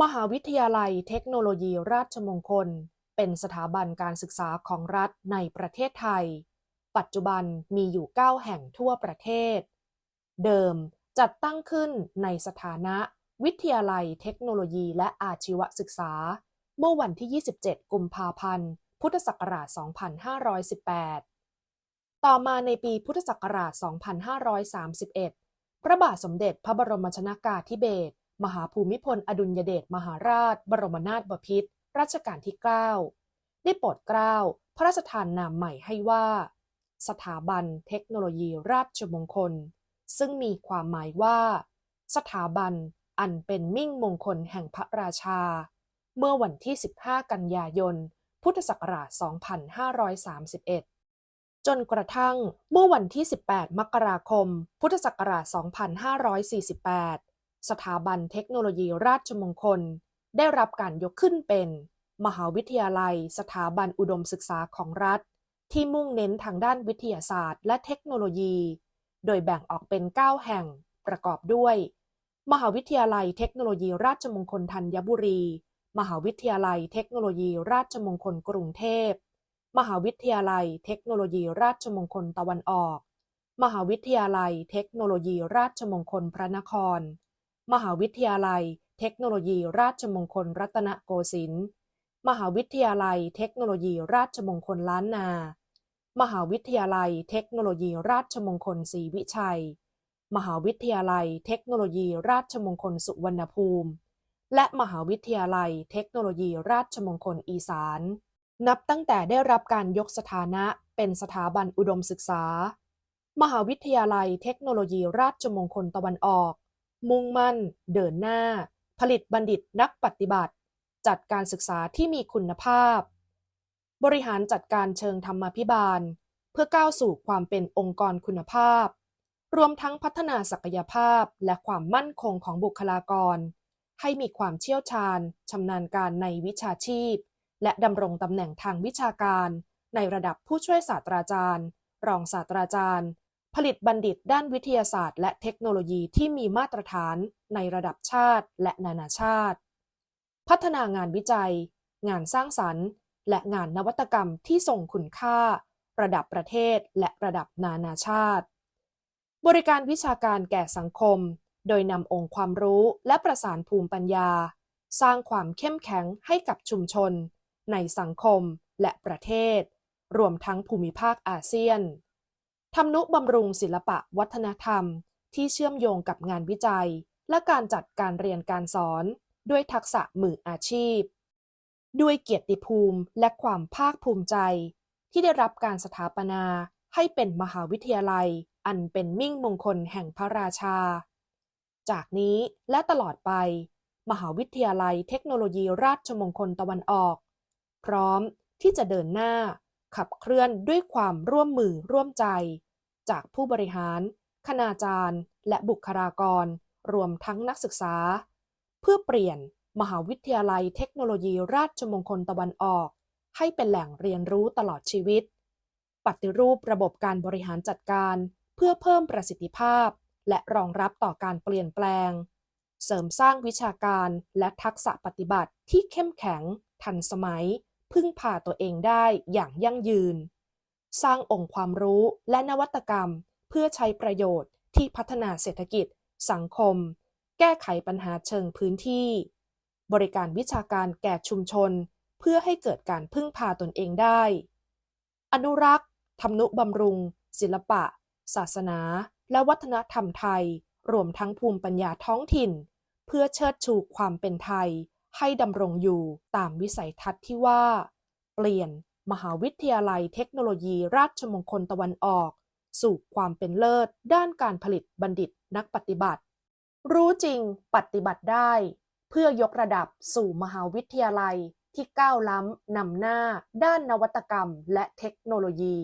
มหาวิทยาลัยเทคโนโลยีราชมงคล เป็นสถาบันการศึกษาของรัฐในประเทศไทย ปัจจุบันมีอยู่ 9 แห่งทั่วประเทศ เดิมจัดตั้งขึ้นในสถานะวิทยาลัยเทคโนโลยีและอาชีวศึกษา เมื่อวันที่ 27 กุมภาพันธ์ พุทธศักราช 2518 ต่อมาในปีพุทธศักราช 2531 พระบาทสมเด็จพระบรมชนากาธิเบศร มหาภูมิพลอดุลยเดชมหาราช บรมนาถบพิตรรัชกาลที่ 9 ได้โปรดเกล้าพระราชทานนามใหม่ให้ว่า สถาบันเทคโนโลยีราชมงคล ซึ่งมีความหมายว่า สถาบันอันเป็นมิ่งมงคลแห่งพระราชา เมื่อวันที่ 15 กันยายน พุทธศักราช 2531 จนกระทั่งเมื่อวันที่ 18 มกราคม พุทธศักราช 2548 สถาบันเทคโนโลยีราชมงคล ได้รับการยกขึ้นเป็น มหาวิทยาลัย สถาบันอุดมศึกษาของรัฐ ที่มุ่งเน้นทางด้านวิทยาศาสตร์ และเทคโนโลยี โดยแบ่งออกเป็น 9 แห่ง ประกอบด้วย มหาวิทยาลัยเทคโนโลยีราชมงคลธัญบุรี มหาวิทยาลัยเทคโนโลยีราชมงคลกรุงเทพ มหาวิทยาลัยเทคโนโลยีราชมงคลตะวันออก มหาวิทยาลัยเทคโนโลยีราชมงคลพระนคร มหาวิทยาลัย เทคโนโลยีราชมงคลรัตนโกสินทร์ มหาวิทยาลัย เทคโนโลยีราชมงคลล้านนา มหาวิทยาลัย เทคโนโลยีราชมงคลศรีวิชัย มหาวิทยาลัย เทคโนโลยีราชมงคลสุวรรณภูมิ และมหาวิทยาลัย เทคโนโลยีราชมงคลอีสาน นับตั้งแต่ได้รับการยกสถานะเป็นสถาบันอุดมศึกษา มหาวิทยาลัย เทคโนโลยีราชมงคลตะวันออก มุ่งมั่น เดินหน้า ผลิตบัณฑิตนักปฏิบัติ จัดการศึกษาที่มีคุณภาพ บริหารจัดการเชิงธรรมาภิบาล เพื่อก้าวสู่ความเป็นองค์กรคุณภาพ รวมทั้งพัฒนาศักยภาพและความมั่นคงของบุคลากร ให้มีความเชี่ยวชาญชำนาญการในวิชาชีพ และดำรงตำแหน่งทางวิชาการ ในระดับผู้ช่วยศาสตราจารย์ รองศาสตราจารย์ ผลิตบัณฑิตด้านวิทยาศาสตร์ และเทคโนโลยีที่มีมาตรฐานในระดับชาติและนานาชาติ พัฒนางานวิจัย งานสร้างสรรค์ และงานนวัตกรรมที่ส่งคุณค่า ระดับประเทศและระดับนานาชาติ บริการวิชาการแก่สังคม โดยนำองค์ความรู้และประสานภูมิปัญญา สร้างความเข้มแข็งให้กับชุมชน ในสังคมและประเทศ รวมทั้งภูมิภาคอาเซียน ทำนุบำรุงศิลปะวัฒนธรรม ที่เชื่อมโยงกับงานวิจัย และการจัดการเรียนการสอน ด้วยทักษะมืออาชีพ ด้วยเกียรติภูมิและความภาคภูมิใจ ที่ได้รับการสถาปนาให้เป็นมหาวิทยาลัย อันเป็นมิ่งมงคลแห่งพระราชา จากนี้และตลอดไป มหาวิทยาลัยเทคโนโลยีราชมงคลตะวันออก พร้อมที่จะเดินหน้า ขับเคลื่อนด้วยความร่วมมือร่วมใจ จากผู้บริหาร คณาจารย์ และบุคลากร รวมทั้งนักศึกษา เพื่อเปลี่ยนมหาวิทยาลัยเทคโนโลยีราชมงคลตะวันออก ให้เป็นแหล่งเรียนรู้ตลอดชีวิต ปฏิรูประบบการบริหารจัดการ เพื่อเพิ่มประสิทธิภาพ และรองรับต่อการเปลี่ยนแปลง เสริมสร้างวิชาการและทักษะปฏิบัติที่เข้มแข็ง ทันสมัย พึ่งพาตัวเองได้อย่างยั่งยืน สร้างองค์ความรู้และนวัตกรรม เพื่อใช้ประโยชน์ที่พัฒนาเศรษฐกิจ สังคม แก้ไขปัญหาเชิงพื้นที่ บริการวิชาการแก่ชุมชน เพื่อให้เกิดการพึ่งพาตนเองได้ อนุรักษ์ทำนุบำรุง ศิลปะ ศาสนา และวัฒนธรรมไทย รวมทั้งภูมิปัญญาท้องถิ่น เพื่อเชิดชูความเป็นไทย ให้ดำรงอยู่ตามวิสัยทัศน์ที่ว่า เปลี่ยนมหาวิทยาลัยเทคโนโลยีราชมงคลตะวันออก สู่ความเป็นเลิศด้านการผลิตบัณฑิตนักปฏิบัติ รู้จริงปฏิบัติได้ เพื่อยกระดับสู่มหาวิทยาลัยที่ก้าวล้ำนำหน้าด้านนวัตกรรมและเทคโนโลยี